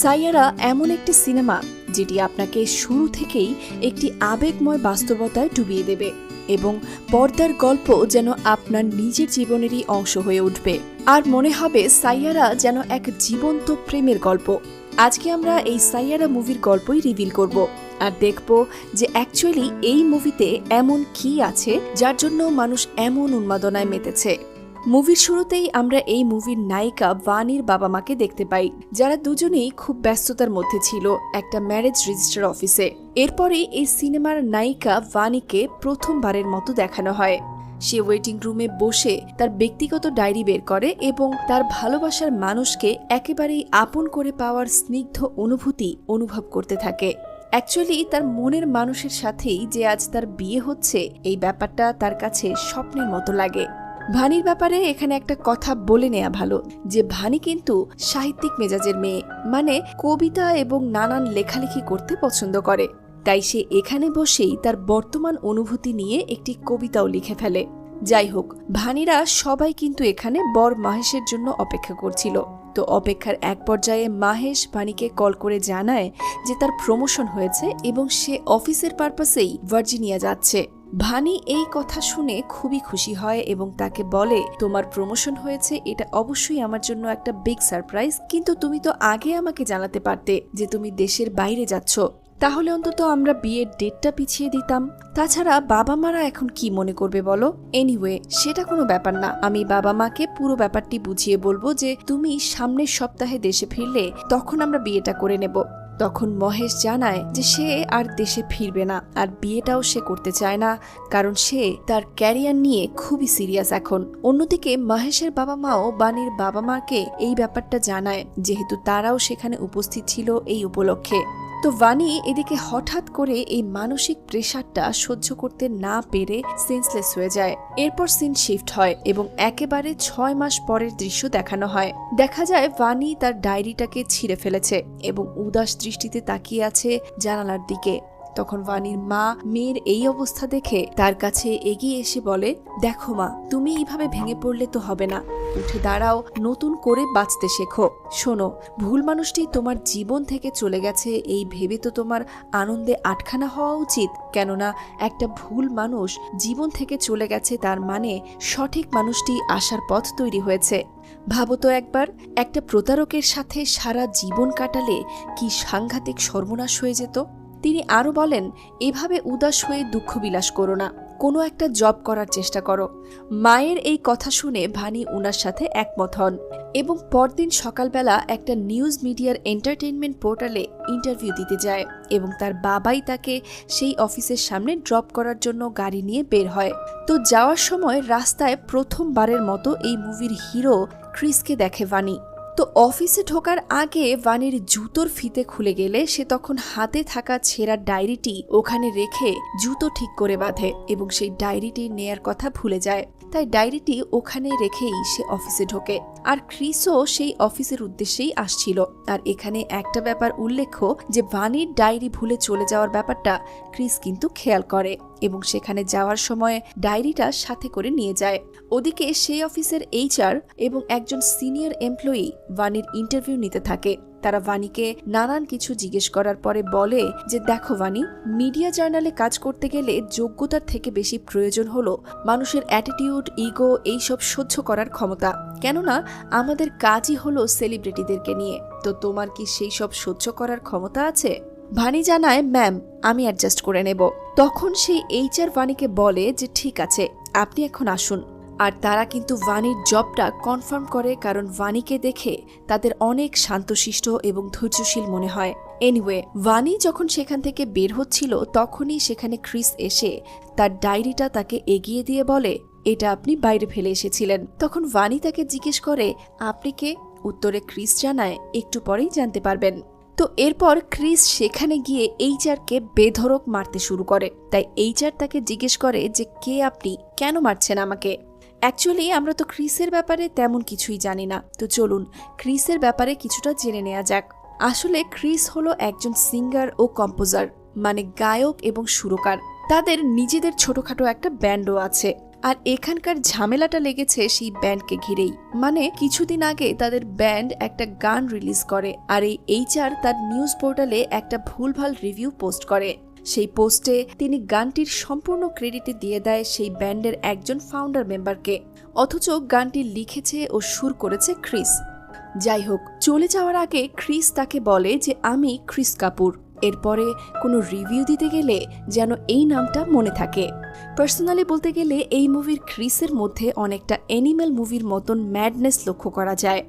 সাইয়ারা এমন একটি সিনেমা যেটি আপনাকে শুরু থেকেই একটি আবেগময় বাস্তবতায় ডুবিয়ে দেবে এবং পর্দার গল্প যেন আপনার নিজের জীবনেরই অংশ হয়ে উঠবে। আর মনে হবে সাইয়ারা যেন এক জীবন্ত প্রেমের গল্প। আজকে আমরা এই সাইয়ারা মুভির গল্পই রিভিল করব আর দেখব যে অ্যাকচুয়ালি এই মুভিতে এমন কি আছে যার জন্য মানুষ এমন উন্মাদনায় মেতেছে। মুভির শুরুতেই আমরা এই মুভির নায়িকা ভানির বাবা মাকে দেখতে পাই, যারা দুজনেই খুব ব্যস্ততার মধ্যে ছিল একটা ম্যারেজ রেজিস্টার অফিসে এরপরে এই সিনেমার নায়িকা ভানিকে প্রথমবারের মতো দেখানো হয়। সে ওয়েটিং রুমে বসে তার ব্যক্তিগত ডায়েরি বের করে এবং তার ভালোবাসার মানুষকে একেবারেই আপন করে পাওয়ার স্নিগ্ধ অনুভূতি অনুভব করতে থাকে। অ্যাকচুয়ালি তার মনের মানুষের সাথেই যে আজ তার বিয়ে হচ্ছে, এই ব্যাপারটা তার কাছে স্বপ্নের মতো লাগে। ভানির ব্যাপারে এখানে একটা কথা বলে নেওয়া ভালো, যে ভানি কিন্তু সাহিত্যিক মেজাজের মেয়ে মানে কবিতা এবং নানান লেখালেখি করতে পছন্দ করে। তাই সে এখানে বসেই তার বর্তমান অনুভূতি নিয়ে একটি কবিতাও লিখে ফেলে। যাই হোক, ভানিরা সবাই কিন্তু এখানে বর মাহেশের জন্য অপেক্ষা করছিল। তো অপেক্ষার এক পর্যায়ে মাহেশ ভানিকে কল করে জানায় যে তার প্রমোশন হয়েছে এবং সে অফিসের পারপাসেই ভার্জিনিয়া যাচ্ছে। ভানি এই কথা শুনে খুবই খুশি হয় এবং তাকে বলে, তোমার প্রমোশন হয়েছে, এটা অবশ্যই আমার জন্য একটা বিগ সারপ্রাইজ কিন্তু তুমি তো আগে আমাকে জানাতে পারতে যে তুমি দেশের বাইরে যাচ্ছ। তাহলে অন্তত আমরা বিয়ের ডেটটা পিছিয়ে দিতাম। তাছাড়া বাবা মারা এখন কি মনে করবে বলো? এনিওয়ে সেটা কোনো ব্যাপার না। আমি বাবা মাকে পুরো ব্যাপারটি বুঝিয়ে বলব যে, তুমি সামনের সপ্তাহে দেশে ফিরলে তখন আমরা বিয়েটা করে নেব। তখন মহেশ জানায় যে সে আর দেশে ফিরবে না, আর বিয়েটাও সে করতে চায় না, কারণ সে তার ক্যারিয়ার নিয়ে খুবই সিরিয়াস এখন। অন্যদিকে মহেশের বাবা মাও বাণীর বাবা মাকে এই ব্যাপারটা জানায়, যেহেতু তারাও সেখানে উপস্থিত ছিল এই উপলক্ষে। তো ভানি এদিকে হঠাৎ করে এই মানসিক প্রেশারটা সহ্য করতে না পেরে সেন্সলেস হয়ে যায়। এরপর সিন শিফট হয় এবং একেবারে ছয় মাস পরের দৃশ্য দেখানো হয়। দেখা যায় ভানি তার ডায়েরিটাকে ছিঁড়ে ফেলেছে এবং উদাস দৃষ্টিতে তাকিয়ে আছে জানালার দিকে। তখন ভানির মা মেয়ের এই অবস্থা দেখে তার কাছে এগিয়ে এসে বলে, দেখো মা, তুমি এইভাবে ভেঙে পড়লে তো হবে না। উঠে দাঁড়াও, নতুন করে বাঁচতে শেখো। শোনো, ভুল মানুষটি তোমার জীবন থেকে চলে গেছে, এই ভেবে তো তোমার আনন্দে আটখানা হওয়া উচিত। কেননা, একটা ভুল মানুষ জীবন থেকে চলে গেছে, তার মানে সঠিক মানুষটি আসার পথ তৈরি হয়েছে। ভাবো তো একবার, একটা প্রতারকের সাথে সারা জীবন কাটালে কি সাংঘাতিক সর্বনাশ হয়ে যেত? তিনি আরও বলেন, এভাবে উদাস হয়ে দুঃখ বিলাস করো না। কোনো একটা জব করার চেষ্টা করো। মায়ের এই কথা শুনে ভানি উনার সাথে একমত হন এবং পরদিন সকালবেলা একটা নিউজ মিডিয়ার এন্টারটেনমেন্ট পোর্টালে ইন্টারভিউ দিতে যায় এবং তার বাবাই তাকে সেই অফিসের সামনে ড্রপ করার জন্য গাড়ি নিয়ে বের হয়। তো যাওয়ার সময় রাস্তায় প্রথমবারের মতো এই মুভির হিরো ক্রিসকে দেখে ভানি। তো অফিসে ঢোকার আগে ভানির জুতোর ফিতে খুলে গেলে সে তখন হাতে থাকা ছেঁড়া ডায়েরিটি ওখানে রেখে জুতো ঠিক করে বাঁধে এবং সেই ডায়েরিটি নেয়ার কথা ভুলে যায়। তাই ডায়েরিটি ওখানে রেখেই সে অফিসে ঢোকে। আর ক্রিসও সেই অফিসের উদ্দেশ্যেই আসছিল। আর এখানে একটা ব্যাপার উল্লেখ্য যে ভানির ডায়েরি ভুলে চলে যাওয়ার ব্যাপারটা ক্রিস কিন্তু খেয়াল করে এবং সেখানে যাওয়ার সময় ডায়েরিটা সাথে করে নিয়ে যায়। ওদিকে সেই অফিসের এইচআর এবং একজন সিনিয়র এমপ্লয়ি ভানির ইন্টারভিউ নিতে থাকে। তারা ভানিকে নানান কিছু জিজ্ঞেস করার পরে বলে যে, দেখো ভানি, মিডিয়া জার্নালে কাজ করতে গেলে যোগ্যতার থেকে বেশি প্রয়োজন হলো মানুষের অ্যাটিটিউড, ইগো এইসব সহ্য করার ক্ষমতা। কেননা, আমাদের কাজই হলো সেলিব্রিটিদেরকে নিয়ে। তো তোমার কি সেই সব সহ্য করার ক্ষমতা আছে? ভানি জানায়, ম্যাম, আমি অ্যাডজাস্ট করে নেব। তখন সেই এইচআর ভানিকে বলে যে, ঠিক আছে, আপনি এখন আসুন। আর তারা কিন্তু ভানির জবটা কনফার্ম করে কারণ ভানিকে দেখে তাদের অনেক শান্তশিষ্ট এবং ধৈর্যশীল মনে হয়। এনিওয়ে ভানি যখন সেখান থেকে বের হচ্ছিল, তখনই সেখানে ক্রিস এসে তার ডায়েরিটা তাকে এগিয়ে দিয়ে বলে, এটা আপনি বাইরে ফেলে এসেছিলেন। তখন ভানি তাকে জিজ্ঞেস করে, আপনি কে? উত্তরে ক্রিস জানায়, একটু পরেই জানতে পারবেন। তো এরপর ক্রিস সেখানে গিয়ে এইচআরকে বেধরক মারতে শুরু করে। তাই এইচআর তাকে জিজ্ঞেস করে যে, কে আপনি? কেন মারছেন আমাকে? অ্যাকচুয়ালি আমরা তো ক্রিসের ব্যাপারে তেমন কিছুই জানি না। তো চলুন ক্রিসের ব্যাপারে কিছুটা জেনে নেওয়া যাক। আসলে ক্রিস হলো একজন সিঙ্গার ও কম্পোজার মানে গায়ক এবং সুরকার। তাদের নিজেদের ছোটখাটো একটা ব্যান্ডও আছে। আর এখানকার ঝামেলাটা লেগেছে সেই ব্যান্ডকে ঘিরেই। মানে কিছুদিন আগে তাদের ব্যান্ড একটা গান রিলিজ করে, আর এই এইচআর তার নিউজ পোর্টালে একটা ভুলভাল রিভিউ পোস্ট করে। সেই পোস্টে তিনি গানটির সম্পূর্ণ ক্রেডিট দিয়ে দেয় সেই ব্যান্ডের একজন ফাউন্ডার মেম্বারকে অথচ গানটি লিখেছে ও সুর করেছে ক্রিস। যাই হোক, চলে যাওয়ার আগে ক্রিস তাকে বলে যে, আমি ক্রিস কাপুর। এরপরে কোনো রিভিউ দিতে গেলে যেন এই নামটা মনে থাকে। পার্সোনালি বলতে গেলে এই মুভির ক্রিসের মধ্যে অনেকটা অ্যানিম্যাল মুভির মতন ম্যাডনেস লক্ষ্য করা যায়।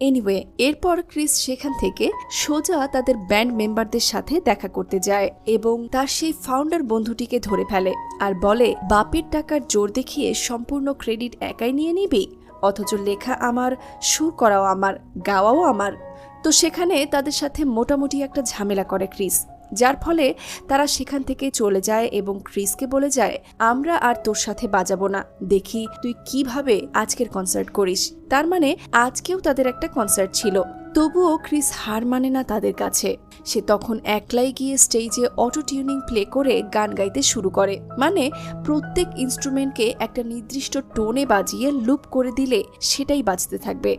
এনিওয়ে এরপর ক্রিস সেখান থেকে সোজা তাদের ব্যান্ড মেম্বারদের সাথে দেখা করতে যায় এবং তার সেই ফাউন্ডার বন্ধুটিকে ধরে ফেলে আর বলে, বাপের টাকার জোর দেখিয়ে সম্পূর্ণ ক্রেডিট একাই নিয়ে নিবি? অথচ লেখা আমার, সুর করাও আমার, গাওয়াও আমার। তো সেখানে তাদের সাথে মোটামুটি একটা ঝামেলা করে ক্রিস। যার ফলে তারা সেখান থেকে চলে যায় এবং ক্রিসকে বলে যায়, আমরা আর তোর সাথে বাজাবো না। দেখি তুই কীভাবে আজকের কনসার্ট করিস। তার মানে আজকেও তাদের একটা কনসার্ট ছিল। তবুও ক্রিস হার মানে না তাদের কাছে। সে তখন একলাই গিয়ে স্টেজে অটো টিউনিং প্লে করে গান গাইতে শুরু করে। মানে প্রত্যেক ইনস্ট্রুমেন্টকে একটা নির্দিষ্ট টোনে বাজিয়ে লুপ করে দিলে সেটাই বাজতে থাকবে।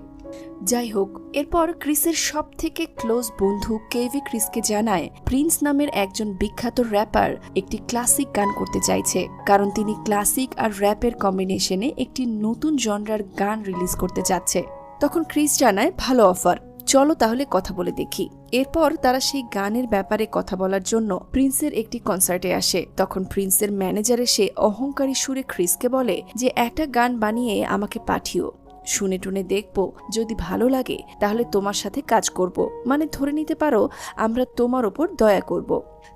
যাই হোক এরপর ক্রিসের সব থেকে ক্লোজ বন্ধু কেভি ক্রিসকে জানায়, প্রিন্স নামের একজন বিখ্যাত র্যাপার একটি ক্লাসিক গান করতে চাইছে, কারণ তিনি ক্লাসিক আর র্যাপের কম্বিনেশনে একটি নতুন জনরার গান রিলিজ করতে চাচ্ছে। তখন ক্রিস জানায়, ভালো অফার, চলো তাহলে কথা বলে দেখি। এরপর তারা সেই গানের ব্যাপারে কথা বলার জন্য প্রিন্সের একটি কনসার্টে আসে। তখন প্রিন্সের ম্যানেজার এসে অহংকারী সুরে ক্রিসকে বলে, যে একটা গান বানিয়ে আমাকে পাঠিও। শুনে টুনে দেখব, যদি ভালো লাগে, তাহলে তোমার সাথে কাজ করব। মানে ধরে নিতে পারো, আমরা তোমার ওপর দয়া করব।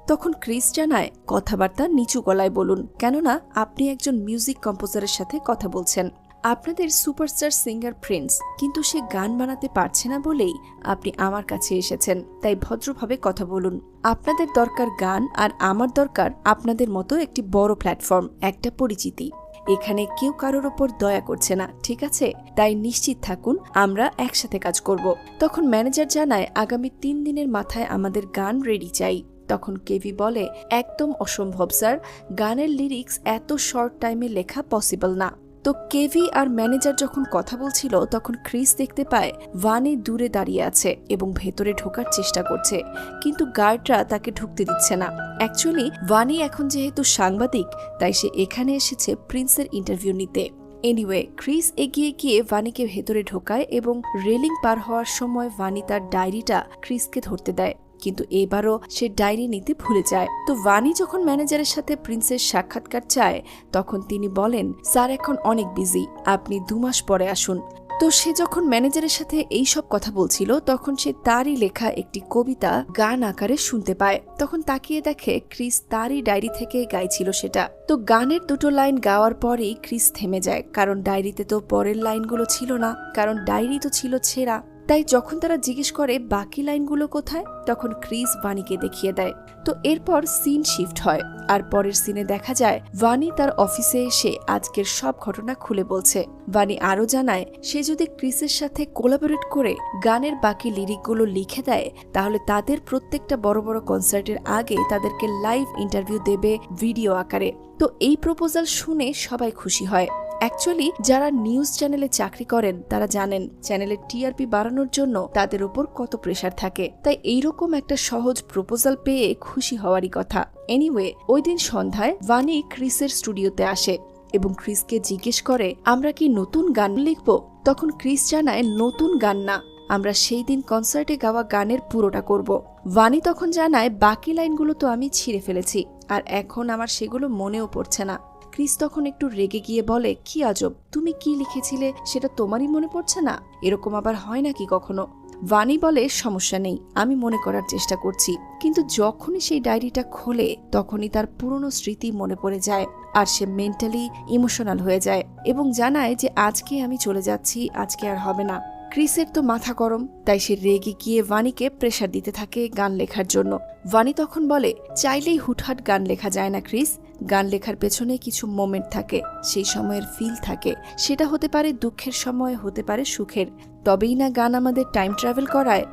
তখন ক্রিস জানায়, কথাবার্তা নিচু গলায় বলুন, কেননা আপনি একজন মিউজিক কম্পোজারের সাথে কথা বলছেন। আপনাদের সুপারস্টার সিঙ্গার প্রিন্স, কিন্তু সে গান বানাতে পারছে না বলেই আপনি আমার কাছে এসেছেন, তাই ভদ্রভাবে কথা বলুন। আপনাদের দরকার গান, আর আমার দরকার আপনাদের মতো একটি বড় প্ল্যাটফর্ম, একটা পরিচিতি। এখানে কেউ কারোর ওপর দয়া করছে না, ঠিক আছে? তাই নিশ্চিত থাকুন, আমরা একসাথে কাজ করব। তখন ম্যানেজার জানায়, আগামী তিন দিনের মাথায় আমাদের গান রেডি চাই। তখন কেভি বলে, একদম অসম্ভব, স্যার। গানের লিরিক্স এত শর্ট টাইমে লেখা পসিবল না। তো কেভি আর ম্যানেজার যখন কথা বলছিল, তখন ক্রিস দেখতে পায় ভানি দূরে দাঁড়িয়ে আছে এবং ভেতরে ঢোকার চেষ্টা করছে। কিন্তু গার্ডরা তাকে ঢুকতে দিচ্ছে না। অ্যাকচুয়ালি, ভানি এখন যেহেতু সাংবাদিক, তাই সে এখানে এসেছে প্রিন্সের ইন্টারভিউ নিতে। এনিওয়ে, ক্রিস এগিয়ে গিয়ে ভানিকে ভেতরে ঢোকায় এবং রেলিং পার হওয়ার সময় ভানি তার ডায়েরিটা ক্রিসকে ধরতে দেয়। কিন্তু এবারও সে ডায়েরি নিতে ভুলে যায়। তো ভানি যখন ম্যানেজারের সাথে প্রিন্সের সাক্ষাৎকার চায়, তখন তিনি বলেন, স্যার, এখন অনেক বিজি, আপনি দু মাস পরে আসুন। তো সে যখন ম্যানেজারের সাথে এই সব কথা বলছিল, তখন সে তারই লেখা একটি কবিতা গান আকারে শুনতে পায়। তখন তাকিয়ে দেখে ক্রিস তারই ডায়েরি থেকে গাইছিল সেটা। তো গানের দুটো লাইন গাওয়ার পরেই ক্রিস থেমে যায়, কারণ ডায়েরিতে তো পরের লাইনগুলো ছিল না, কারণ ডায়েরি তো ছিল ছেঁড়া। তাই যখন তারা জিজ্ঞেস করে, বাকি লাইনগুলো কোথায়? তখন ক্রিস ভানিকে দেখিয়ে দেয়। তো এরপর সিন শিফট হয়। আর পরের সিনে দেখা যায়, ভানি তার অফিসে এসে আজকের সব ঘটনা খুলে বলছে। ভানি আরও জানায়, সে যদি ক্রিসের সাথে কোলাবোরেট করে গানের বাকি লিরিকগুলো লিখে দেয়, তাহলে তাদের প্রত্যেকটা বড় বড় কনসার্টের আগে তাদেরকে লাইভ ইন্টারভিউ দেবে ভিডিও আকারে। তো এই প্রপোজাল শুনে সবাই খুশি হয়। অ্যাকচুয়ালি যারা নিউজ চ্যানেলে চাকরি করেন, তারা জানেন চ্যানেলের টিআরপি বাড়ানোর জন্য তাদের উপর কত প্রেশার থাকে। তাই এইরকম একটা সহজ প্রপোজাল পেয়ে খুশি হওয়ারই কথা। এনিওয়ে ওই দিন সন্ধ্যায় ভানি ক্রিসের স্টুডিওতে আসে এবং ক্রিসকে জিজ্ঞেস করে, আমরা কি নতুন গান লিখব? তখন ক্রিস জানায়, নতুন গান না। আমরা সেই দিন কনসার্টে গাওয়া গানের পুরোটা করব। ভানি তখন জানায়, বাকি লাইনগুলো তো আমি ছিঁড়ে ফেলেছি, আর এখন আমার সেগুলো মনেও পড়ছে না। ক্রিস তখন একটু রেগে গিয়ে বলে, কি আজব, তুমি কি লিখেছিলে? সেটা তোমারই মনে পড়ছে না? এরকম আবার হয় নাকি কখনো? ভানি বলে, সমস্যা নেই, আমি মনে করার চেষ্টা করছি। কিন্তু যখনই সেই ডায়েরিটা খোলে, তখনই তার পুরনো স্মৃতি মনে পড়ে যায়, আর সে মেন্টালি ইমোশনাল হয়ে যায় এবং জানায় যে, আজকে আমি চলে যাচ্ছি, আজকে আর হবে না। ক্রিসের তো মাথা গরম, তাই সে রেগে গিয়ে ভানিকে প্রেশার দিতে থাকে গান লেখার জন্য। ভানি তখন বলে, চাইলেই হুটহাট গান লেখা যায় না, ক্রিস। গান লেখার পেছনে কিছু মোমেন্ট থাকে, সেই সময়ের ফিল থাকে। সেটা হতে পারে দুঃখের সময়, হতে পারে সুখের। তবেই না গান আমাদের টাইম ট্রাভেল করায়?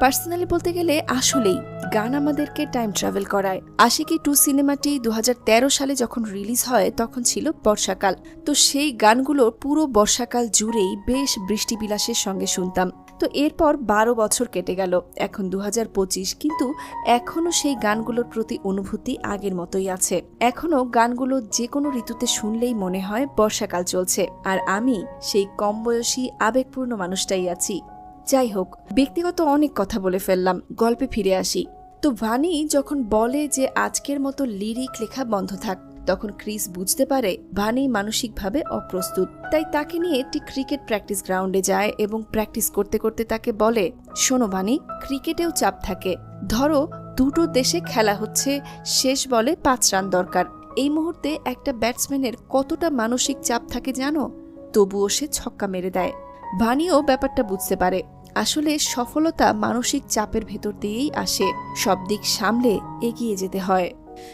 পার্সোনালি বলতে গেলে আসলেই। গান আমাদেরকে টাইম ট্রাভেল করায়। আশিকি টু সিনেমাটি দু হাজার তেরো সালে যখন রিলিজ হয়, তখন ছিল বর্ষাকাল। তো সেই গানগুলো পুরো বর্ষাকাল জুড়েই বেশ বৃষ্টিবিলাসের সঙ্গে শুনতাম। তো এরপর বারো বছর কেটে গেল, এখন দু পঁচিশ। কিন্তু এখনও সেই গানগুলোর প্রতি অনুভূতি আগের মতোই আছে। এখনও গানগুলো যে কোনো ঋতুতে শুনলেই মনে হয় বর্ষাকাল চলছে। আর আমি সেই কম বয়সী, আবেগপূর্ণ মানুষটাই আছি। যাই হোক, ব্যক্তিগত অনেক কথা বলে ফেললাম। গল্পে ফিরে আসি। তো ভানি যখন বলে যে আজকের মতো লিরিক লেখা বন্ধ থাক, তখন ক্রিস বুঝতে পারে ভানি মানসিকভাবে অপ্রস্তুত। তাই তাকে নিয়ে একটি ক্রিকেট প্র্যাকটিস গ্রাউন্ডে যায় এবং প্র্যাকটিস করতে করতে তাকে বলে, শোনো ভানি, ক্রিকেটেও চাপ থাকে। ধরো, দুটো দেশে খেলা হচ্ছে, শেষ বলে পাঁচ রান দরকার। এই মুহূর্তে একটা ব্যাটসম্যানের কতটা মানসিক চাপ থাকে জানো? তবুও সে ছক্কা মেরে দেয়। ভানিও ব্যাপারটা বুঝতে পারে। আসলে সফলতা মানসিক চাপের ভেতর দিয়েই আসে। সব দিক সামলে এগিয়ে যেতে হয়।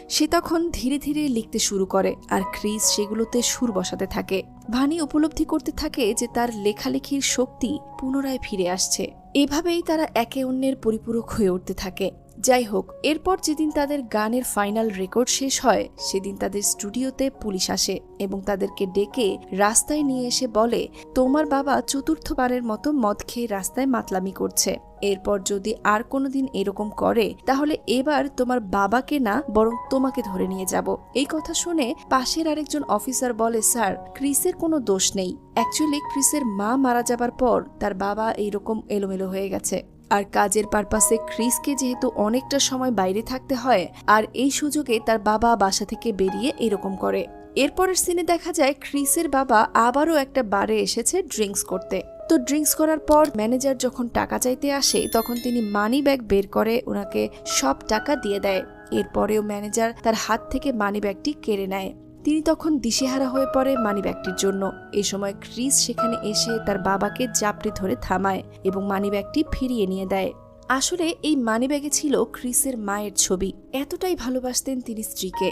সে তখন ধীরে ধীরে লিখতে শুরু করে আর ক্রিস সেগুলোতে সুর বসাতে থাকে। ভানি উপলব্ধি করতে থাকে যে তার লেখালেখির শক্তি পুনরায় ফিরে আসছে। এভাবেই তারা একে অন্যের পরিপূরক হয়ে উঠতে থাকে। যাই হোক এরপর যেদিন তাদের গানের ফাইনাল রেকর্ড শেষ হয়, সেদিন তাদের স্টুডিওতে পুলিশ আসে এবং তাদেরকে ডেকে রাস্তায় নিয়ে এসে বলে, তোমার বাবা চতুর্থবারের মতো মদ খেয়ে রাস্তায় মাতলামি করছে। এরপর যদি আর কোনোদিন এরকম করে, তাহলে এবার তোমার বাবাকে না, বরং তোমাকে ধরে নিয়ে যাব। এই কথা শুনে পাশের আরেকজন অফিসার বলে, স্যার, ক্রিসের কোনো দোষ নেই। অ্যাকচুয়ালি ক্রিসের মা মারা যাবার পর তার বাবা এইরকম এলোমেলো হয়ে গেছে। আর কাজের পারপাসে ক্রিসকে যেহেতু অনেকটা সময় বাইরে থাকতে হয়, আর এই সুযোগে তার বাবা বাসা থেকে বেরিয়ে এরকম করে। এরপরের সিনে দেখা যায় ক্রিসের বাবা আবারও একটা বারে এসেছে ড্রিঙ্কস করতে। তো ড্রিঙ্কস করার পর ম্যানেজার যখন টাকা চাইতে আসে, তখন তিনি মানি ব্যাগ বের করে ওনাকে সব টাকা দিয়ে দেয়। এরপরেও ম্যানেজার তার হাত থেকে মানি ব্যাগটি কেড়ে নেয়। তিনি তখন দিশেহারা হয়ে পড়ে মানিব্যাগটির জন্য। এই সময় ক্রিস সেখানে এসে তার বাবাকে জাপড়ে ধরে থামায় এবং মানিব্যাগটি ফিরিয়ে নিয়ে দেয়। আসলে এই মানিব্যাগে ছিল ক্রিসের মায়ের ছবি। এতটাই ভালোবাসতেন তিনি স্ত্রীকে।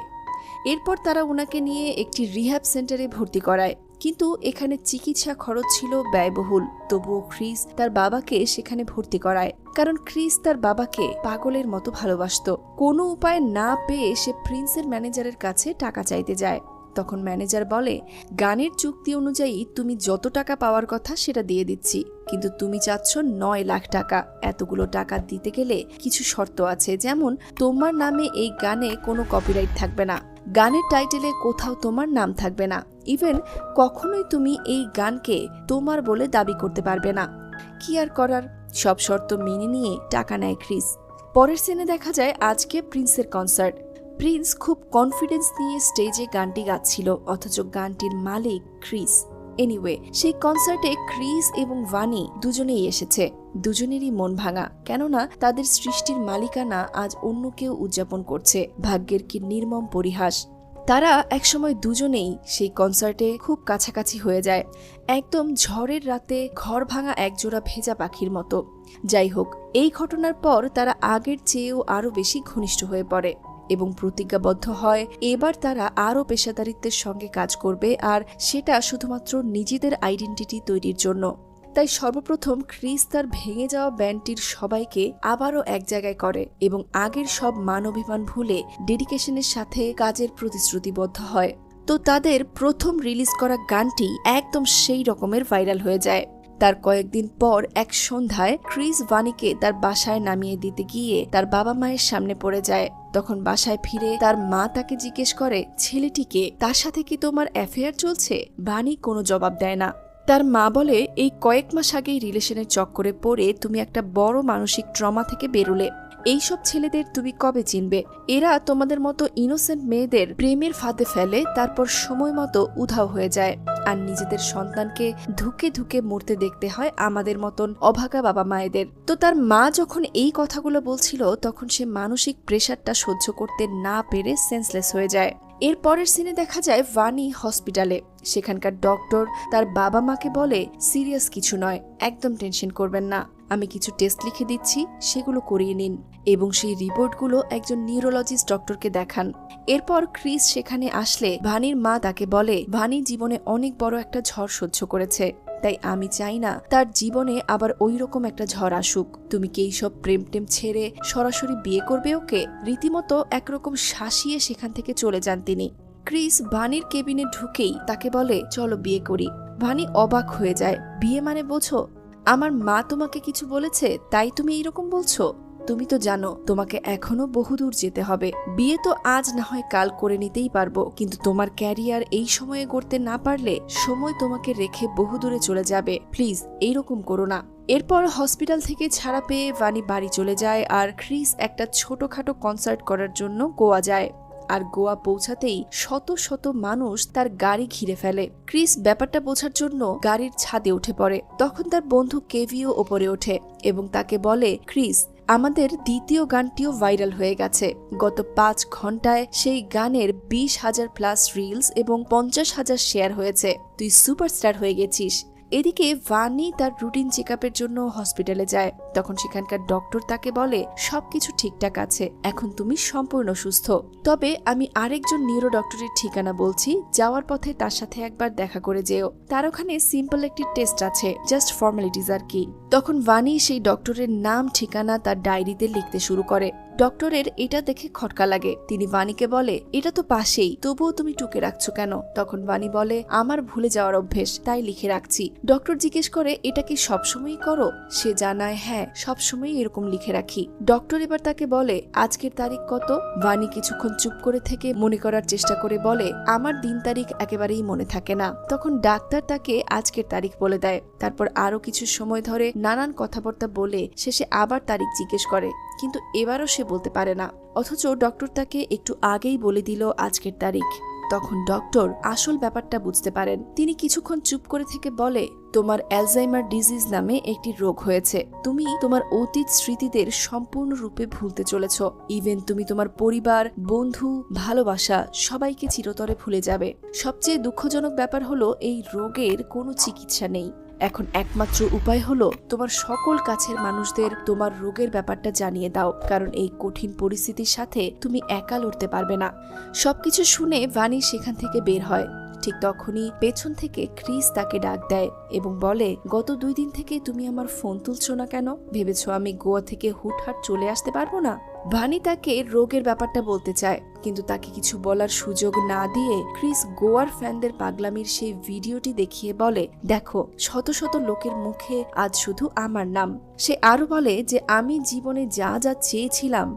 এরপর তারা ওনাকে নিয়ে একটি রিহ্যাব সেন্টারে ভর্তি করায়। কিন্তু এখানে চিকিৎসা খরচ ছিল ব্যয়বহুল। তবুও ক্রিস তার বাবাকে সেখানে ভর্তি করায়। কারণ ক্রিস তার বাবাকে পাগলের মতো ভালোবাসত। কোনো উপায় না পেয়ে সে প্রিন্সের ম্যানেজারের কাছে টাকা চাইতে যায়। তখন ম্যানেজার বলে, গানের চুক্তি অনুযায়ী তুমি যত টাকা পাওয়ার কথা সেটা দিয়ে দিচ্ছি। কিন্তু তুমি চাচ্ছ নয় লাখ টাকা। এতগুলো টাকা দিতে গেলে কিছু শর্ত আছে। যেমন, তোমার নামে এই গানে কোনো কপিরাইট থাকবে না। গানের টাইটেলে কোথাও তোমার নাম থাকবে না। ইভেন কখনোই তুমি এই গানকে তোমার বলে দাবি করতে পারবে না। কি আর করার? সব শর্ত মেনে নিয়ে টাকা নেয় ক্রিস। পরের সিনে দেখা যায় আজকে প্রিন্সের কনসার্ট প্রিন্স খুব কনফিডেন্স নিয়ে স্টেজে গানটি গাচ্ছিল, অথচ গানটির মালিক ক্রিস। এনিওয়ে সেই কনসার্টে ক্রিস এবং ভানি দুজনেই এসেছে। দুজনেরই মন ভাঙা। কেননা, তাদের সৃষ্টির মালিকানা আজ অন্য কেউ উদযাপন করছে। ভাগ্যের কি নির্মম পরিহাস। তারা একসময় দুজনেই সেই কনসার্টে খুব কাছাকাছি হয়ে যায়। একদম ঝড়ের রাতে ঘর ভাঙা একজোড়া ভেজা পাখির মতো। যাই হোক, এই ঘটনার পর তারা আগের চেয়েও আরও বেশি ঘনিষ্ঠ হয়ে পড়ে। এবং প্রতিজ্ঞাবদ্ধ হয়। এবার তারা আরও পেশাদারিত্বের সঙ্গে কাজ করবে আর সেটা শুধুমাত্র নিজেদের আইডেন্টিটি তৈরির জন্য। তাই সর্বপ্রথম ক্রিস তার ভেঙে যাওয়া ব্যান্ডটির সবাইকে আবারও এক জায়গায় করে এবং আগের সব মানবিমান ভুলে ডেডিকেশনের সাথে কাজের প্রতিশ্রুতিবদ্ধ হয়। তো তাদের প্রথম রিলিজ করা গানটি একদম সেই রকমের ভাইরাল হয়ে যায়। তার কয়েকদিন পর এক সন্ধ্যায় ক্রিস ভানিকে তার বাসায় নামিয়ে দিতে গিয়ে তার বাবা মায়ের সামনে পড়ে যায়। তখন বাসায় ফিরে তার মা তাকে জিজ্ঞেস করে, ছেলেটিকে, তার সাথে কি তোমার অ্যাফেয়ার চলছে? বানি কোনো জবাব দেয় না। তার মা বলে, এই কয়েক মাস আগেই রিলেশনের চক্করে পড়ে তুমি একটা বড় মানসিক ট্রমা থেকে বেরোলে। এইসব ছেলেদের তুমি কবে চিনবে? এরা তোমাদের মতো ইনোসেন্ট মেয়েদের প্রেমের ফাঁদে ফেলে, তারপর সময় মতো উধাও হয়ে যায়। আর নিজেদের সন্তানকে ধুকে ধুকে মরতে দেখতে হয় আমাদের মতন অভাগা বাবা মায়েদের। তো তার মা যখন এই কথাগুলো বলছিল, তখন সে মানসিক প্রেশারটা সহ্য করতে না পেরে সেন্সলেস হয়ে যায়। এর পরের সিনে দেখা যায় ভানি হসপিটালে সেখানকার ডক্টর তার বাবা মাকে বলে সিরিয়াস কিছু নয়, একদম টেনশন করবেন না। আমি কিছু টেস্ট লিখে দিচ্ছি, সেগুলো করিয়ে নিন। এবং সেই রিপোর্টগুলো একজন নিউরোলজিস্ট ডক্টরকে দেখান। এরপর ক্রিস সেখানে আসলে ভানির মা তাকে বলে, ভানি জীবনে অনেক বড় একটা ঝড় সহ্য করেছে। তাই আমি চাই না তার জীবনে আবার ওই রকম একটা ঝড় আসুক। তুমি কি এইসব প্রেম টেম ছেড়ে সরাসরি বিয়ে করবে ওকে? রীতিমতো একরকম শাসিয়ে সেখান থেকে চলে যান তিনি। ক্রিস ভানির কেবিনে ঢুকেই তাকে বলে, চলো বিয়ে করি। ভানি অবাক হয়ে যায়। বিয়ে মানে বোঝো? আমার মা তোমাকে কিছু বলেছে, তাই তুমি এইরকম বলছো? তুমি তো জানো, তোমাকে এখনও বহুদূর যেতে হবে। বিয়ে তো আজ না হয় কাল করে নিতেই পারব, কিন্তু তোমার ক্যারিয়ার এই সময়ে গড়তে না পারলে সময় তোমাকে রেখে বহুদূরে চলে যাবে। প্লিজ, এইরকম করো না। এরপর হসপিটাল থেকে ছাড়া পেয়ে ভানি বাড়ি চলে যায় আর ক্রিস একটা ছোটখাটো কনসার্ট করার জন্য গোয়া যায়। আর গোয়া পৌঁছাতেই শত শত মানুষ তার গাড়ি ঘিরে ফেলে। ক্রিস, ব্যাপারটা বোঝার জন্য গাড়ির ছাদে উঠে পড়ে। তখন তার বন্ধু কেভিও ওপরে ওঠে এবং তাকে বলে, ক্রিস, আমাদের দ্বিতীয় গানটিও ভাইরাল হয়ে গেছে। গত পাঁচ ঘন্টায় সেই গানের বিশ হাজার প্লাস রিলস এবং পঞ্চাশ হাজার শেয়ার হয়েছে। তুই সুপারস্টার হয়ে গেছিস। এদিকে ভানি তার রুটিন চেক জন্য হসপিটালে যায়। তখন সেখানকার ডক্টর তাকে বলে, সবকিছু ঠিকঠাক আছে, এখন তুমি সম্পূর্ণ সুস্থ। তবে আমি আরেকজন নিউরো ডক্টরের ঠিকানা বলছি, যাওয়ার পথে তার সাথে একবার দেখা করে যেও। তার ওখানে সিম্পল একটি টেস্ট আছে জাস্ট ফর্মালিটিজ আর কি। তখন ভানি সেই ডক্টরের নাম ঠিকানা তার ডায়েরিতে লিখতে শুরু করে। ডক্টরের এটা দেখে খটকা লাগে। তিনি বাণীকে বলে, এটা তো পাশেই, তবুও তুমি টুকে রাখছো কেন? তখন বাণী বলে, আমার ভুলে যাওয়ার অভ্যেস, তাই লিখে রাখছি। ডক্টর জিজ্ঞেস করে, এটা কি সবসময়ই করো? সে জানায় হ্যাঁ সবসময় এরকম লিখে রাখি। ডক্টর এবার তাকে বলে, আজকের তারিখ কত? বাণী কিছুক্ষণ চুপ করে থেকে মনে করার চেষ্টা করে বলে, আমার দিন তারিখ একেবারেই মনে থাকে না। তখন ডাক্তার তাকে আজকের তারিখ বলে দেয়। তারপর আরও কিছু সময় ধরে নানান কথাবার্তা বলে শেষে আবার তারিখ জিজ্ঞেস করে। কিন্তু এবারও সে বলতে পারে না। অথচ ডক্টর তাকে একটু আগেই বলে দিল আজকের তারিখ। তখন ডক্টর আসল ব্যাপারটা বুঝতে পারেন। তিনি কিছুক্ষণ চুপ করে থেকে বলে, তোমার অ্যালজাইমার ডিজিজ নামে একটি রোগ হয়েছে। তুমি তোমার অতীত স্মৃতিদের সম্পূর্ণরূপে ভুলতে চলেছ। ইভেন তুমি তোমার পরিবার, বন্ধু, ভালোবাসা সবাইকে চিরতরে ভুলে যাবে। সবচেয়ে দুঃখজনক ব্যাপার হলো, এই রোগের কোনো চিকিৎসা নেই। এখন একমাত্র উপায় হলো তোমার সকল কাছের মানুষদের তোমার রোগের ব্যাপারটা জানিয়ে দাও, কারণ এই কঠিন পরিস্থিতির সাথে তুমি একা লড়তে পারবে না। সবকিছু শুনে ভানি সেখান থেকে বের হয়। ঠিক তখনই পেছন থেকে ক্রিস তাকে ডাক দেয় এবং বলে, গত দুই দিন থেকে তুমি আমার ফোন তুলছো না কেন? ভেবেছো আমি গোয়া থেকে হুটহাট চলে আসতে পারব না? ভানি তাকে রোগের ব্যাপারটা বলতে চায়, কিন্তু তাকে কিছু বলার সুযোগ না দিয়ে ক্রিস গোয়ার ফ্যানদের পাগলামির সেই ভিডিওটি দেখিয়ে বলে, দেখো, শত শত লোকের মুখে আজ শুধু আমার নাম। সে আরও বলে যে আমি জীবনে যা যা চেয়েছিলাম,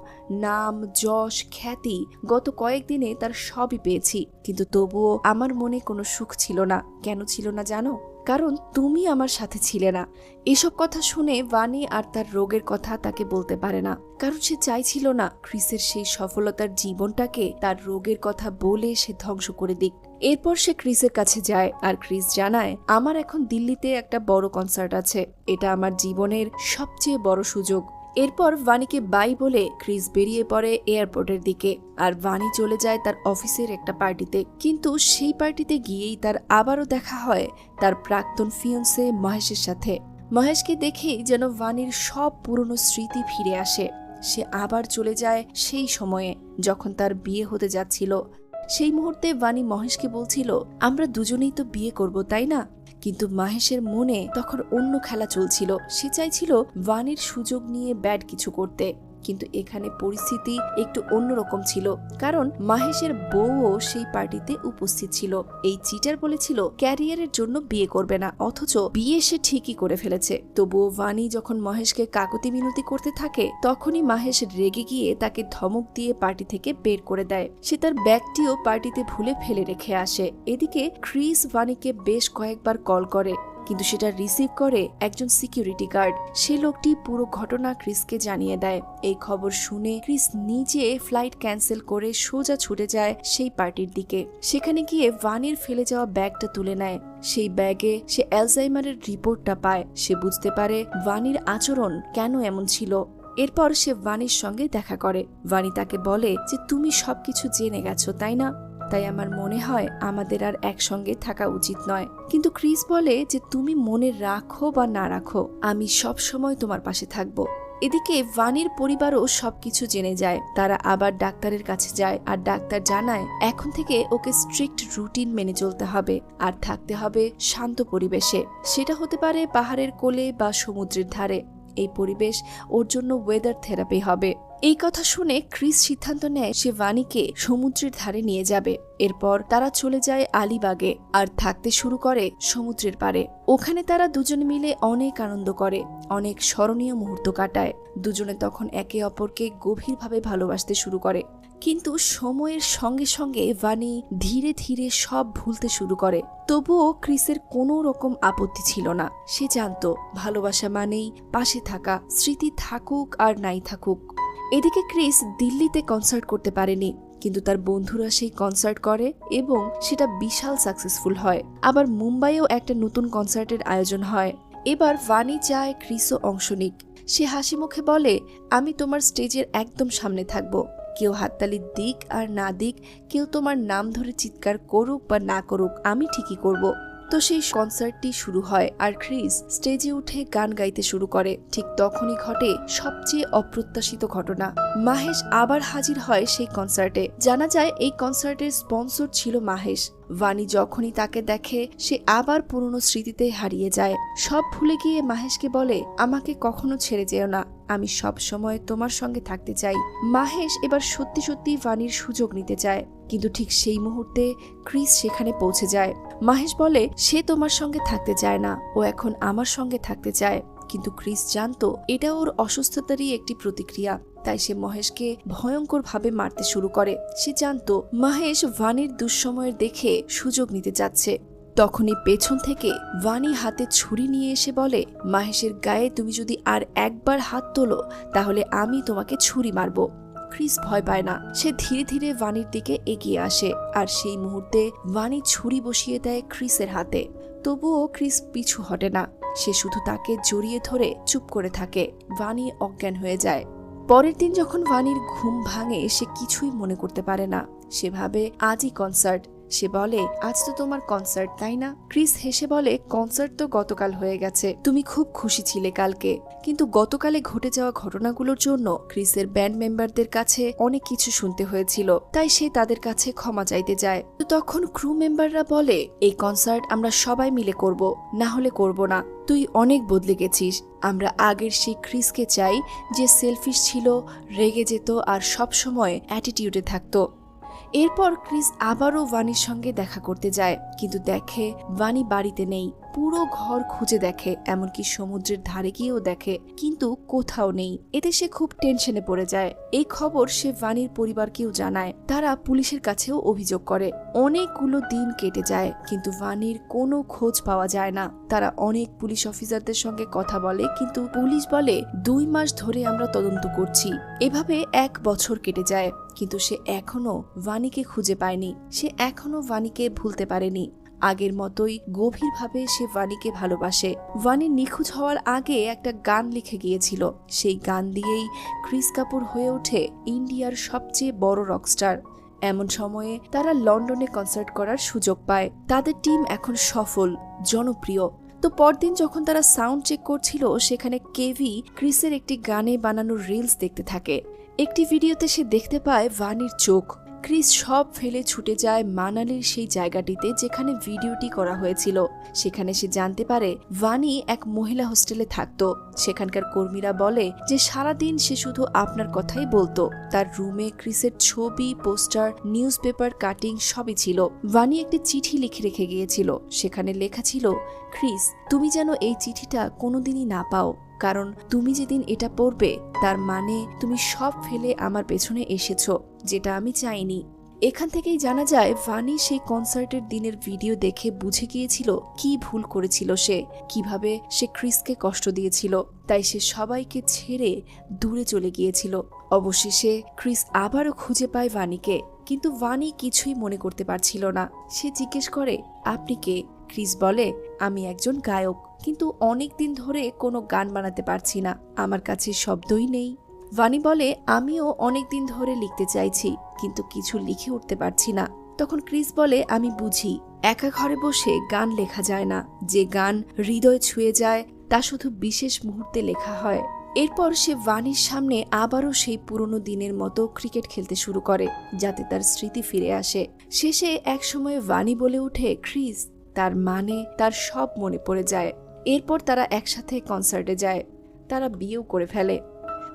নাম, যশ, খ্যাতি, গত কয়েকদিনে তার সবই পেয়েছি। কিন্তু তবুও আমার মনে কোনো সুখ ছিল না। কেন ছিল না জানো? কারণ তুমি আমার সাথে ছিলে না। এসব কথা শুনে ভানি আর তার রোগের কথা তাকে বলতে পারে না। কারণ সে চাইছিল না ক্রিসের সেই সফলতার জীবনটাকে তার রোগের কথা বলে সে ধ্বংস করে দিক। এরপর সে ক্রিসের কাছে যায় আর ক্রিস জানায়, আমার এখন দিল্লিতে একটা বড় কনসার্ট আছে। এটা আমার জীবনের সবচেয়ে বড় সুযোগ। এরপর ভানিকে বাই বলে ক্রিস বেরিয়ে পড়ে এয়ারপোর্টের দিকে। আর ভানি চলে যায় তার অফিসের একটা পার্টিতে। কিন্তু সেই পার্টিতে গিয়েই তার আবারও দেখা হয় তার প্রাক্তন ফিয়ন্সে মহেশের সাথে। মহেশকে দেখেই যেন ভানির সব পুরনো স্মৃতি ফিরে আসে। সে আবার চলে যায় সেই সময়ে যখন তার বিয়ে হতে যাচ্ছিল। সেই মুহূর্তে বাণী মহেশকে বলছিল, আমরা দুজনেই তো বিয়ে করব, তাই না? কিন্তু মাহেশের মনে তখন অন্য খেলা চলছিল। সে চাইছিল ভানির সুযোগ নিয়ে ব্যাড কিছু করতে। কিন্তু এখানে পরিস্থিতি একটু অন্যরকম ছিল, কারণ মাহেশের বউও সেই পার্টিতে উপস্থিত ছিল। এই চিটার বলেছিল, ক্যারিয়ারের জন্য বিয়ে করবে না, অথচ বিয়ে সে ঠিকই করে ফেলেছে। তবুও ভানি যখন মহেশকে কাকতি মিনতি করতে থাকে, তখনই মাহেশ রেগে গিয়ে তাকে ধমক দিয়ে পার্টি থেকে বের করে দেয়। সে তার ব্যাগটিও পার্টিতে ভুলে ফেলে রেখে আসে। এদিকে ক্রিস ভানিকে বেশ কয়েকবার কল করে কিন্তু সেটা রিসিভ করে একজন সিকিউরিটি গার্ড। সে লোকটি পুরো ঘটনা ক্রিসকে জানিয়ে দেয়। এই খবর শুনে ক্রিস নিজে ফ্লাইট ক্যান্সেল করে সোজা ছুটে যায় সেই পার্টির দিকে। সেখানে গিয়ে ভানির ফেলে যাওয়া ব্যাগটা তুলে নেয়। সেই ব্যাগে সে অ্যালজাইমারের রিপোর্টটা পায়। সে বুঝতে পারে ভানির আচরণ কেন এমন ছিল। এরপর সে ভানির সঙ্গে দেখা করে। ভানি তাকে বলে যে, তুমি সবকিছু জেনে গেছো, তাই না? তাই আমার মনে হয় আমাদের আর একসঙ্গে থাকা উচিত নয়। কিন্তু ক্রিস বলে যে তুমি মনে রাখো বা না রাখো, আমি সব সময় তোমার পাশে থাকব। এদিকে ভানির পরিবারও সবকিছু জেনে যায়। তারা আবার ডাক্তারের কাছে যায় আর ডাক্তার জানায়, এখন থেকে ওকে স্ট্রিক্ট রুটিন মেনে চলতে হবে আর থাকতে হবে শান্ত পরিবেশে। সেটা হতে পারে পাহাড়ের কোলে বা সমুদ্রের ধারে। এই পরিবেশ ওর জন্য ওয়েদার থেরাপি হবে। এই কথা শুনে ক্রিস সিদ্ধান্ত নেয় সে ভানিকে সমুদ্রের ধারে নিয়ে যাবে। এরপর তারা চলে যায় আলিবাগে আর থাকতে শুরু করে সমুদ্রের পারে ওখানে তারা দুজন মিলে অনেক আনন্দ করে, অনেক স্মরণীয় মুহূর্ত কাটায়। দুজনে তখন একে অপরকে গভীরভাবে ভালোবাসতে শুরু করে। কিন্তু সময়ের সঙ্গে সঙ্গে ভানি ধীরে ধীরে সব ভুলতে শুরু করে। তবুও ক্রিসের কোনো রকম আপত্তি ছিল না। সে জানত, ভালোবাসা মানেই পাশে থাকা, স্মৃতি থাকুক আর নাই থাকুক। এদিকে ক্রিস দিল্লিতে কনসার্ট করতে পারেনি, কিন্তু তার বন্ধুরা সেই কনসার্ট করে এবং সেটা বিশাল সাকসেসফুল হয়। আবার মুম্বাইয়েও একটা নতুন কনসার্টের আয়োজন হয়। এবার ভানি চায় ক্রিসও অংশ নিক। সে হাসি মুখে বলে, আমি তোমার স্টেজের একদম সামনে থাকব। কেউ হাততালি দিক আর না দিক, কেউ তোমার নাম ধরে চিৎকার করুক বা না করুক, আমি ঠিকই করব। তো সেই কনসার্টটি শুরু হয় আর ক্রিস স্টেজে উঠে গান গাইতে শুরু করে। ঠিক তখনই ঘটে সবচেয়ে অপ্রত্যাশিত ঘটনা। মাহেশ আবার হাজির হয় সেই কনসার্টে জানা যায়, এই কনসার্টের স্পন্সর ছিল মাহেশ। ভানি যখনই তাকে দেখে, সে আবার পুরনো স্মৃতিতে হারিয়ে যায়। সব ভুলে গিয়ে মাহেশকে বলে, আমাকে কখনো ছেড়ে যেও না। আমি সব সময় তোমার সঙ্গে থাকতে চাই। মাহেশ এবার সত্যি সত্যি ভানির সুযোগ নিতে চায়। কিন্তু ঠিক সেই মুহূর্তে ক্রিস সেখানে পৌঁছে যায়। মাহেশ বলে, সে তোমার সঙ্গে থাকতে চায় না। ও এখন আমার সঙ্গে থাকতে চায়। কিন্তু ক্রিস জানতো, এটা ওর অসুস্থতারই একটি প্রতিক্রিয়া। তাই সে মহেশকে ভয়ঙ্করভাবে মারতে শুরু করে। সে জানতো, মহেশ ভানির দুঃসময়ের দেখে সুযোগ নিতে যাচ্ছে তখনই পেছন থেকে ভানি হাতে ছুরি নিয়ে এসে বলে, মাহেশের গায়ে তুমি যদি আর একবার হাত তোলো, তাহলে আমি তোমাকে ছুরি মারবো। ক্রিস ভয় পায় না। সে ধীরে ধীরে ভানির দিকে এগিয়ে আসে আর সেই মুহূর্তে ভানি ছুরি বসিয়ে দেয় ক্রিসের হাতে। তবুও ক্রিস পিছু হটে না। সে শুধু তাকে জড়িয়ে ধরে চুপ করে থাকে। ভানি অজ্ঞান হয়ে যায়। পরের দিন যখন ভানির ঘুম ভাঙে, সে কিছুই মনে করতে পারে না। সে ভাবে, আজই কনসার্ট সে বলে, আজ তো তোমার কনসার্ট তাই না? ক্রিস হেসে বলে কনসার্ট তো গতকাল হয়ে গেছে। তুমি খুব খুশি ছিলে কালকে। কিন্তু গতকালে ঘটে যাওয়া ঘটনাগুলোর জন্য ক্রিসের ব্যান্ড মেম্বারদের কাছে অনেক কিছু শুনতে হয়েছিল। তাই সে তাদের কাছে ক্ষমা চাইতে যায়। তো তখন ক্রু মেম্বাররা বলে, এই কনসার্ট আমরা সবাই মিলে করব। না হলে করব না। তুই অনেক বদলে গেছিস। আমরা আগের সেই ক্রিসকে চাই যে সেলফিশ ছিল, রেগে যেত আর সব সময় অ্যাটিটিউডে থাকতো। এরপর ক্রিস আবারও ভানির সঙ্গে দেখা করতে যায় কিন্তু দেখে ভানি বাড়িতে নেই। পুরো ঘর খুঁজে দেখে, এমনকি সমুদ্রের ধারে গিয়েও দেখে, কিন্তু কোথাও নেই। এতে সে খুব টেনশনে পড়ে যায়। এই খবর সে ভানির পরিবারকেও জানায়। তারা পুলিশের কাছেও অভিযোগ করে। অনেকগুলো দিন কেটে যায়, কিন্তু ভানির কোনো খোঁজ পাওয়া যায় না। তারা অনেক পুলিশ অফিসারদের সঙ্গে কথা বলে, কিন্তু পুলিশ বলে, দুই মাস ধরে আমরা তদন্ত করছি। এভাবে এক বছর কেটে যায়, কিন্তু সে এখনও ভানিকে খুঁজে পায়নি। সে এখনও ভানিকে ভুলতে পারেনি। আগের মতোই গভীরভাবে সে ভানিকে ভালোবাসে। ভানি নিখোঁজ হওয়ার আগে একটা গান লিখে গিয়েছিল। সেই গান দিয়েই ক্রিস কাপুর হয়ে ওঠে ইন্ডিয়ার সবচেয়ে বড় রকস্টার। এমন সময়ে তারা লন্ডনে কনসার্ট করার সুযোগ পায়। তাদের টিম এখন সফল, জনপ্রিয়। তো পরদিন যখন তারা সাউন্ড চেক করছিল, সেখানে কেভি ক্রিসের একটি গানে বানানো রিলস দেখতে থাকে। একটি ভিডিওতে সে দেখতে পায় ভানির চোখ। ক্রিস সব ফেলে ছুটে যায় মানালির সেই জায়গাটিতে যেখানে ভিডিওটি করা হয়েছিল। সেখানে সে জানতে পারে ভানি এক মহিলা হোস্টেলে থাকতো। সেখানকার কর্মীরা বলে যে সারাদিন সে শুধু আপনার কথাই বলতো। তার রুমে ক্রিসের ছবি, পোস্টার নিউজ পেপার কাটিং সবই ছিল। ভানি একটি চিঠি লিখে রেখে গিয়েছিল। সেখানে লেখা ছিল, ক্রিস, তুমি যেন এই চিঠিটা কোনোদিনই না পাও। কারণ তুমি যেদিন এটা পড়বে, তার মানে তুমি সব ফেলে আমার পেছনে এসেছ, যেটা আমি চাইনি। এখান থেকেই জানা যায়, ভানি সেই কনসার্টের দিনের ভিডিও দেখে বুঝে গিয়েছিল কি ভুল করেছিল সে, কীভাবে সে ক্রিসকে কষ্ট দিয়েছিল। তাই সে সবাইকে ছেড়ে দূরে চলে গিয়েছিল। অবশেষে ক্রিস আবারও খুঁজে পায় ভানিকে, কিন্তু ভানি কিছুই মনে করতে পারছিল না। সে জিজ্ঞেস করে, আপনি কে? ক্রিস বলে, আমি একজন গায়ক। কিন্তু অনেক দিন ধরে কোনো গান বানাতে পারছি না। আমার কাছে শব্দই নেই। ভানি বলে, আমিও অনেক দিন ধরে লিখতে চাইছি, কিন্তু কিছু লিখে উঠতে পারছি না। তখন ক্রিস বলে, আমি বুঝি, একা ঘরে বসে গান লেখা যায় না। যে গান হৃদয় ছুঁয়ে যায়, তা শুধু বিশেষ মুহূর্তে লেখা হয়। এরপর সে ভানির সামনে আবারও সেই পুরনো দিনের মতো ক্রিকেট খেলতে শুরু করে, যাতে তার স্মৃতি ফিরে আসে। শেষে একসময় ভানি বলে ওঠে, ক্রিস, তার মানে তার সব মনে পড়ে যায়। এরপর তারা একসাথে কনসার্টে যায়। তারা বিয়েও করে ফেলে।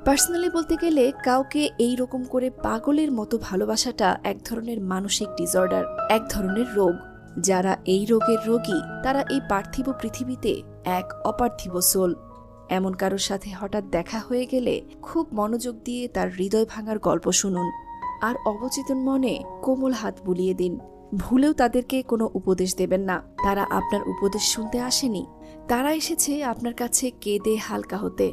পার্সোনালি বলতে গেলে কাউকে এই রকম করে পাগলের মতো ভালোবাসাটা এক ধরনের মানসিক ডিসঅর্ডার এক ধরনের রোগ। যারা এই রোগের রোগী, তারা এই পার্থিব পৃথিবীতে এক অপার্থিব সোল এমন কারোর সাথে হঠাৎ দেখা হয়ে গেলে খুব মনোযোগ দিয়ে তার হৃদয় ভাঙার গল্প শুনুন। আর অবচেতন মনে কোমল হাত বুলিয়ে দিন। ভুলেও তাদেরকে কোনো উপদেশ দেবেন না। তারা আপনার উপদেশ শুনতে আসেনি। তারা এসেছে আপনার কাছে কেঁদে হালকা হতে।